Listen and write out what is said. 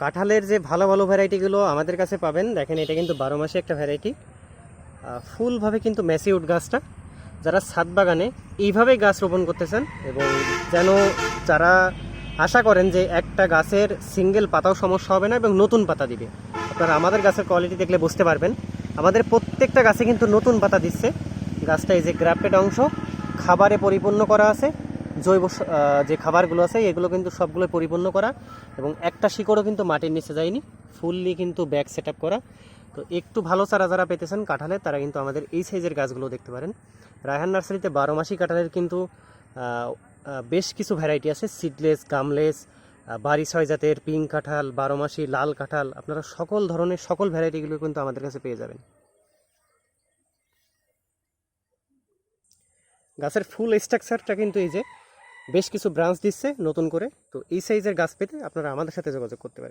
কাঁঠালের যে ভালো ভালো ভ্যারাইটিগুলো আমাদের কাছে পাবেন, দেখেন এটা কিন্তু বারো মাসে একটা ভ্যারাইটি ফুলভাবে কিন্তু ম্যাসিউড গাছটা। যারা ছাদ বাগানে এইভাবেই গাছ রোপণ করতেছেন এবং যেন যারা আশা করেন যে একটা গাছের সিঙ্গেল পাতাও সমস্যা হবে না এবং নতুন পাতা দিবে, আপনারা আমাদের গাছের কোয়ালিটি দেখলে বুঝতে পারবেন। আমাদের প্রত্যেকটা গাছে কিন্তু নতুন পাতা দিচ্ছে। গাছটা এই যে গ্রাফটেড অংশ, খাবারে পরিপূর্ণ করা আছে। জৈব যে খাবারগুলো আছে, এগুলো কিন্তু সবগুলো পরিপূর্ণ করা এবং একটা শিকড়ও কিন্তু মাটির নিচে যায়নি, ফুললি কিন্তু ব্যাগ সেট করা। তো একটু ভালো চারা যারা পেতেছেন কাঁঠালের তারা কিন্তু আমাদের এই সাইজের গাছগুলো দেখতে পারেন। রায়হান নার্সারিতে বারো মাসি কাঁঠালের কিন্তু বেশ কিছু ভ্যারাইটি আছে। সিডলেস গামলেস বাড়ি ছয় জাতের পিঙ্ক কাঁঠাল, বারো মাসি লাল কাঁঠাল, আপনারা সকল ধরনের, সকল ভ্যারাইটিগুলো কিন্তু আমাদের কাছে পেয়ে যাবেন। গাছের ফুল স্ট্রাকচারটা কিন্তু এই যে বেশ কিছু ব্রাঞ্চ দিচ্ছে নতুন করে। তো এই সাইজের গাছ পেতে আপনারা আমাদের সাথে যোগাযোগ করতে পারেন।